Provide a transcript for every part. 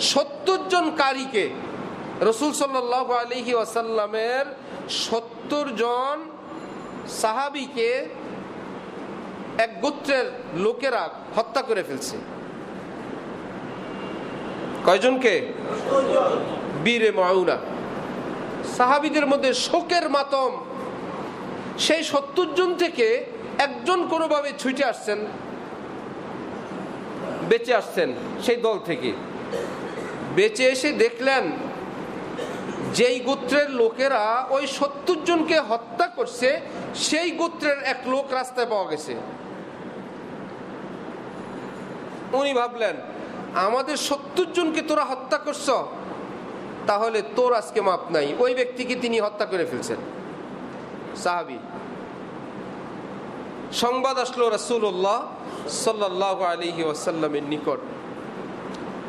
সত্তর জন কারীকে রসুল সাল্লাহ আলহি ওয়াসাল্লামের সত্তর জন সাহাবিকে এক গোত্রের লোকেরা হত্যা করে ফেলছে। কয়জনকে? বীরে মাউনা। সাহাবিদের মধ্যে শোকের মাতম। সেই সত্তর জন থেকে একজন কোনোভাবে ছুটে আসছেন, বেঁচে আসছেন সেই দল থেকে। বেঁচে এসে দেখলেন যেই গোত্রের লোকেরা ওই সত্তর জনকে হত্যা করছে, সেই গোত্রের এক লোক রাস্তায় পাওয়া গেছে। উনি ভাবলেন, আমাদের সত্তর জনকে তোরা হত্যা করছ, তাহলে তোর আজকে মাপ নাই। ওই ব্যক্তিকে তিনি হত্যা করে ফেলছেন। সাহাবি। সংবাদ আসলো রসুল্লাহ সাল্লাহ আলহি ওয়াসাল্লামের নিকট।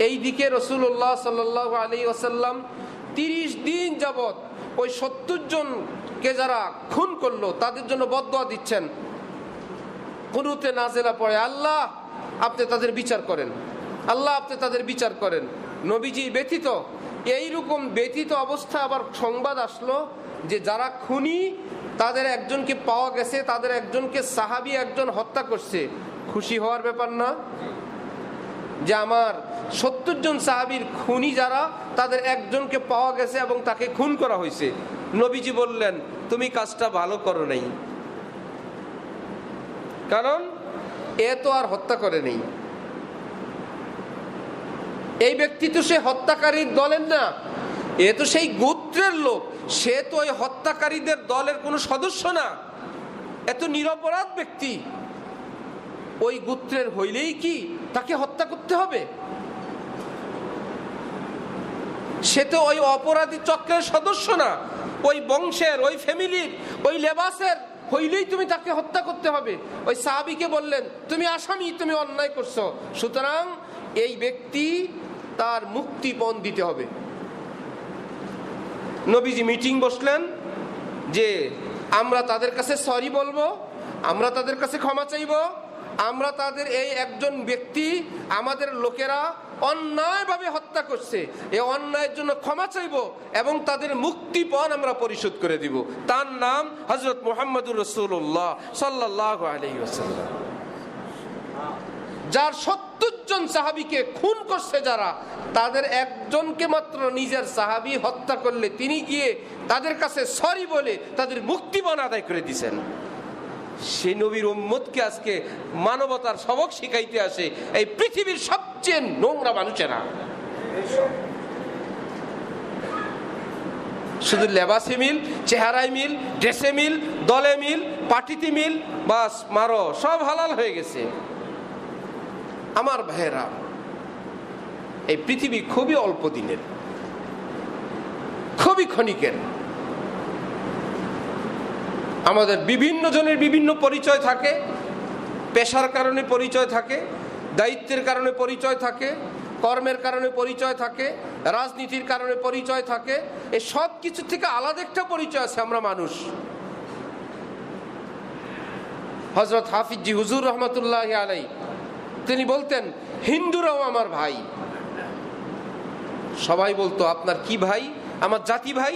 এই দিকে রসুল্লাহ সাল্লাহ আলী ওয়াসাল্লাম তিরিশ দিন যাবৎ ওই সত্তর জনকে যারা খুন করল, তাদের জন্য বদয়া দিচ্ছেন। কুনুতে নাজেলা পড়ে, আল্লাহ আপনি তাদের বিচার করেন। আল্লাহ আপনি তাদের বিচার করেন। নবীজি ব্যথিত এইরকম ব্যথিত অবস্থা আবার সংবাদ আসলো যে যারা খুনি, তাদের একজনকে পাওয়া গেছে, তাদের একজনকে সাহাবি একজন হত্যা করছে। খুশি হওয়ার ব্যাপার না। যে আমার সত্তর জন সাহাবির খুনি যারা, তাদের একজনকে পাওয়া গেছে এবং তাকে খুন করা হয়েছে। নবীজি বললেন, তুমি কাজটা ভালো করো নাই। কারণ, এ তো আর হত্যা করে নেই। এই ব্যক্তি তো সে হত্যাকারীর দলের না। এ তো সেই গোত্রের লোক। সে তো ওই হত্যাকারীদের দলের কোনো সদস্য না। এত নিরপরাধ ব্যক্তি। ওই গোত্রের হইলেই কি তাকে হত্যা করতে হবে? সে তো ওই অপরাধী চক্রের সদস্য না। ওই বংশের, ওই ফ্যামিলির, ওই লেবাসের হইলেই তুমি তাকে হত্যা করতে হবে। ওই সাহাবিকে বললেন, তুমি আসামি, তুমি অন্যায় করছ। সুতরাং এই ব্যক্তি তার মুক্তিপণ দিতে হবে। নবীজি মিটিং বসলেন যে, আমরা তাদের কাছে সরি বলব। আমরা তাদের কাছে ক্ষমা চাইব। আমরা তাদের এই একজন ব্যক্তি, আমাদের লোকেরা অন্যায়ভাবে হত্যা করছে। এই অন্যায়ের জন্য ক্ষমা চাইব এবং তাদের মুক্তিপণ আমরা পরিশোধ করে দিব। তার নাম হজরত মোহাম্মদুর রসুল্লাহ সাল্লাহ আলহিউসাল্লাম যার সত্তর জন সাহাবিকে খুন করছে যারা, তাদের একজনকে মাত্র নিজের সাহাবি হত্যা করলে তিনি গিয়ে তাদের কাছে সরি বলে তাদের মুক্তিপণ আদায় করে দিছেন। সে নবীর উম্মতকে আজকে মানবতার সবক শিখাইতে আসে। এই পৃথিবীর সবচেয়ে নোংরা মানুষেরা। শুধু লেবাসে মিল, চেহারায় মিল, ড্রেসে মিল, দলে মিল, পার্টিতে মিল, বাস, মারো, সব হালাল হয়ে গেছে। আমার ভাইয়েরা, এই পৃথিবী খুবই অল্প দিনের, খুবই ক্ষণিকের। আমাদের বিভিন্ন জনের বিভিন্ন পরিচয় থাকে, পেশার কারণে পরিচয় থাকে, দায়িত্বের কারণে পরিচয় থাকে, কর্মের কারণে পরিচয় থাকে, রাজনীতির কারণে পরিচয় থাকে, এ সব কিছু থেকে আলাদা একটা পরিচয় আছে আমরা মানুষ। হজরত হাফিজি হুজুর রহমতুল্লাহ আলাই তিনি বলতেন, হিন্দুরাও আমার ভাই। সবাই বলতো, আপনার কি ভাই? আমার জাতি ভাই?